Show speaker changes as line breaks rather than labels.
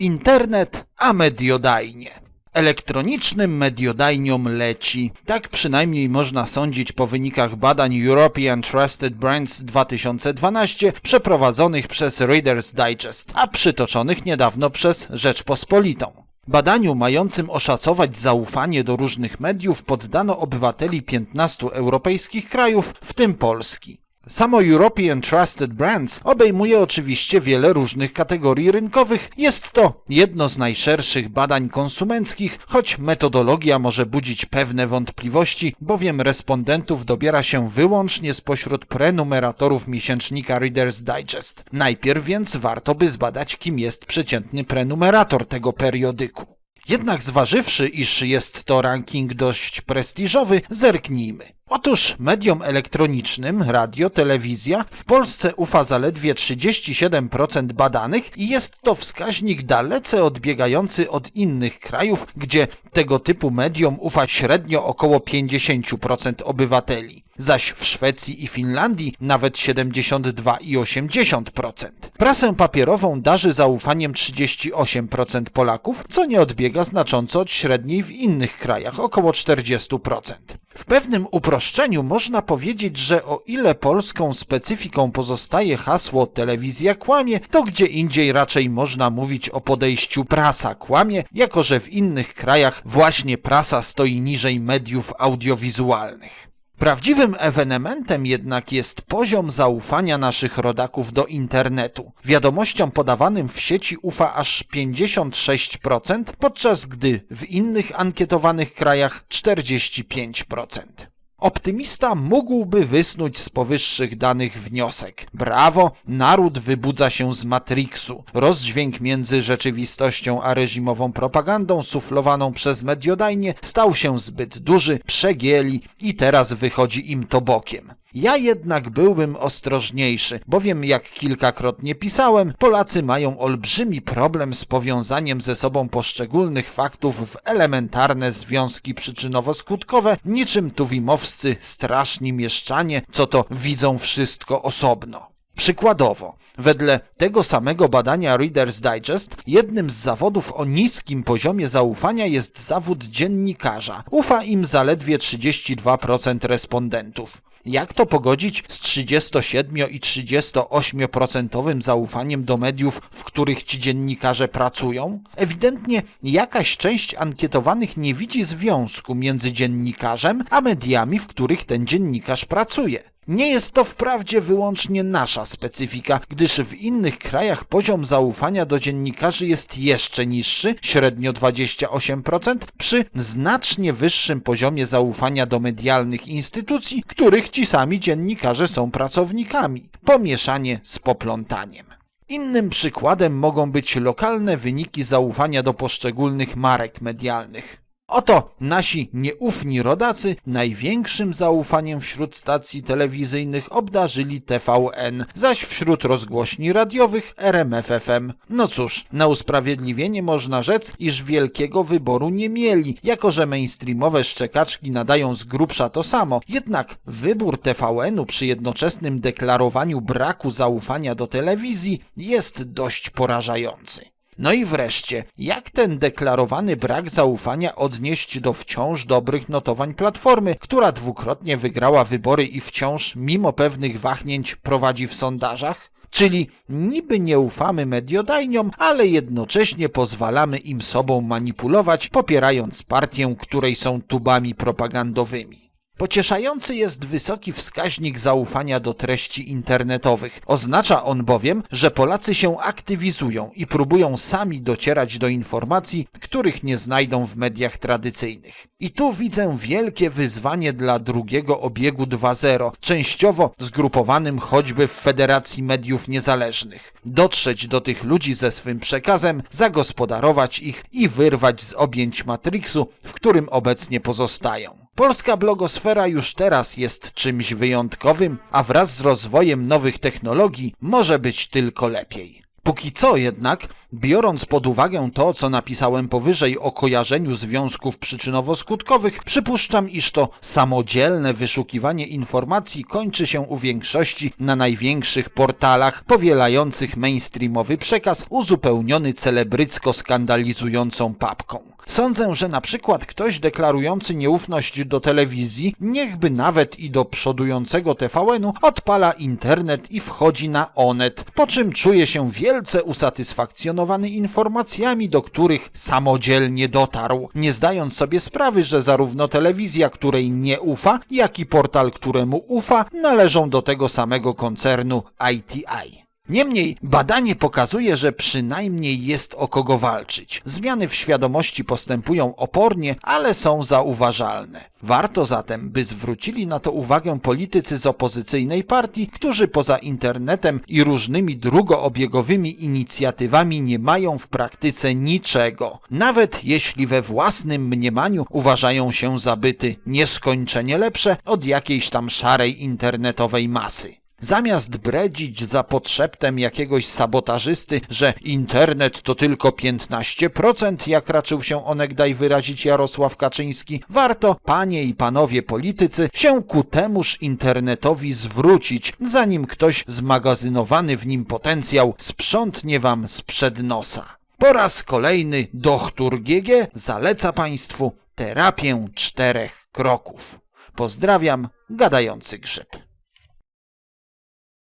Internet, a mediodajnie. Elektronicznym mediodajniom leci. Tak przynajmniej można sądzić po wynikach badań European Trusted Brands 2012 przeprowadzonych przez Reader's Digest, a przytoczonych niedawno przez Rzeczpospolitą. Badaniu mającym oszacować zaufanie do różnych mediów poddano obywateli 15 europejskich krajów, w tym Polski. Samo European Trusted Brands obejmuje oczywiście wiele różnych kategorii rynkowych. Jest to jedno z najszerszych badań konsumenckich, choć metodologia może budzić pewne wątpliwości, bowiem respondentów dobiera się wyłącznie spośród prenumeratorów miesięcznika Reader's Digest. Najpierw więc warto by zbadać, kim jest przeciętny prenumerator tego periodyku. Jednak zważywszy, iż jest to ranking dość prestiżowy, zerknijmy. Otóż mediom elektronicznym, radio, telewizja, w Polsce ufa zaledwie 37% badanych i jest to wskaźnik dalece odbiegający od innych krajów, gdzie tego typu mediom ufa średnio około 50% obywateli. Zaś w Szwecji i Finlandii nawet 72,80%. Prasę papierową darzy zaufaniem 38% Polaków, co nie odbiega znacząco od średniej w innych krajach, około 40%. W pewnym uproszczeniu można powiedzieć, że o ile polską specyfiką pozostaje hasło telewizja kłamie, to gdzie indziej raczej można mówić o podejściu prasa kłamie, jako że w innych krajach właśnie prasa stoi niżej mediów audiowizualnych. Prawdziwym ewenementem jednak jest poziom zaufania naszych rodaków do internetu. Wiadomościom podawanym w sieci ufa aż 56%, podczas gdy w innych ankietowanych krajach 45%. Optymista mógłby wysnuć z powyższych danych wniosek. Brawo, naród wybudza się z Matrixu. Rozdźwięk między rzeczywistością a reżimową propagandą suflowaną przez mediodajnie stał się zbyt duży, przegięli i teraz wychodzi im to bokiem. Ja jednak byłbym ostrożniejszy, bowiem jak kilkakrotnie pisałem, Polacy mają olbrzymi problem z powiązaniem ze sobą poszczególnych faktów w elementarne związki przyczynowo-skutkowe, niczym tuwimowscy straszni mieszczanie, co to widzą wszystko osobno. Przykładowo, wedle tego samego badania Reader's Digest, jednym z zawodów o niskim poziomie zaufania jest zawód dziennikarza. Ufa im zaledwie 32% respondentów. Jak to pogodzić z 37 i 38% zaufaniem do mediów, w których ci dziennikarze pracują? Ewidentnie jakaś część ankietowanych nie widzi związku między dziennikarzem a mediami, w których ten dziennikarz pracuje. Nie jest to wprawdzie wyłącznie nasza specyfika, gdyż w innych krajach poziom zaufania do dziennikarzy jest jeszcze niższy, średnio 28%, przy znacznie wyższym poziomie zaufania do medialnych instytucji, których ci sami dziennikarze są pracownikami. Pomieszanie z poplątaniem. Innym przykładem mogą być lokalne wyniki zaufania do poszczególnych marek medialnych. Oto nasi nieufni rodacy największym zaufaniem wśród stacji telewizyjnych obdarzyli TVN, zaś wśród rozgłośni radiowych RMFFM. No cóż, na usprawiedliwienie można rzec, iż wielkiego wyboru nie mieli, jako że mainstreamowe szczekaczki nadają z grubsza to samo. Jednak wybór TVN-u przy jednoczesnym deklarowaniu braku zaufania do telewizji jest dość porażający. No i wreszcie, jak ten deklarowany brak zaufania odnieść do wciąż dobrych notowań Platformy, która dwukrotnie wygrała wybory i wciąż, mimo pewnych wahnięć, prowadzi w sondażach? Czyli niby nie ufamy mediodajniom, ale jednocześnie pozwalamy im sobą manipulować, popierając partię, której są tubami propagandowymi. Pocieszający jest wysoki wskaźnik zaufania do treści internetowych. Oznacza on bowiem, że Polacy się aktywizują i próbują sami docierać do informacji, których nie znajdą w mediach tradycyjnych. I tu widzę wielkie wyzwanie dla drugiego obiegu 2.0, częściowo zgrupowanym choćby w Federacji Mediów Niezależnych. Dotrzeć do tych ludzi ze swym przekazem, zagospodarować ich i wyrwać z objęć Matrixu, w którym obecnie pozostają. Polska blogosfera już teraz jest czymś wyjątkowym, a wraz z rozwojem nowych technologii może być tylko lepiej. Póki co jednak, biorąc pod uwagę to, co napisałem powyżej o kojarzeniu związków przyczynowo-skutkowych, przypuszczam, iż to samodzielne wyszukiwanie informacji kończy się u większości na największych portalach powielających mainstreamowy przekaz uzupełniony celebrycko skandalizującą papką. Sądzę, że na przykład ktoś deklarujący nieufność do telewizji, niechby nawet i do przodującego TVN-u, odpala internet i wchodzi na Onet, po czym czuje się wielce usatysfakcjonowany informacjami, do których samodzielnie dotarł, nie zdając sobie sprawy, że zarówno telewizja, której nie ufa, jak i portal, któremu ufa, należą do tego samego koncernu ITI. Niemniej badanie pokazuje, że przynajmniej jest o kogo walczyć. Zmiany w świadomości postępują opornie, ale są zauważalne. Warto zatem, by zwrócili na to uwagę politycy z opozycyjnej partii, którzy poza internetem i różnymi drugoobiegowymi inicjatywami nie mają w praktyce niczego. Nawet jeśli we własnym mniemaniu uważają się za byty nieskończenie lepsze od jakiejś tam szarej internetowej masy. Zamiast bredzić za podszeptem jakiegoś sabotażysty, że internet to tylko 15%, jak raczył się onegdaj wyrazić Jarosław Kaczyński, warto, panie i panowie politycy, się ku temuż internetowi zwrócić, zanim ktoś zmagazynowany w nim potencjał sprzątnie wam sprzed nosa. Po raz kolejny doktor GG zaleca państwu terapię czterech kroków. Pozdrawiam, gadający grzyb.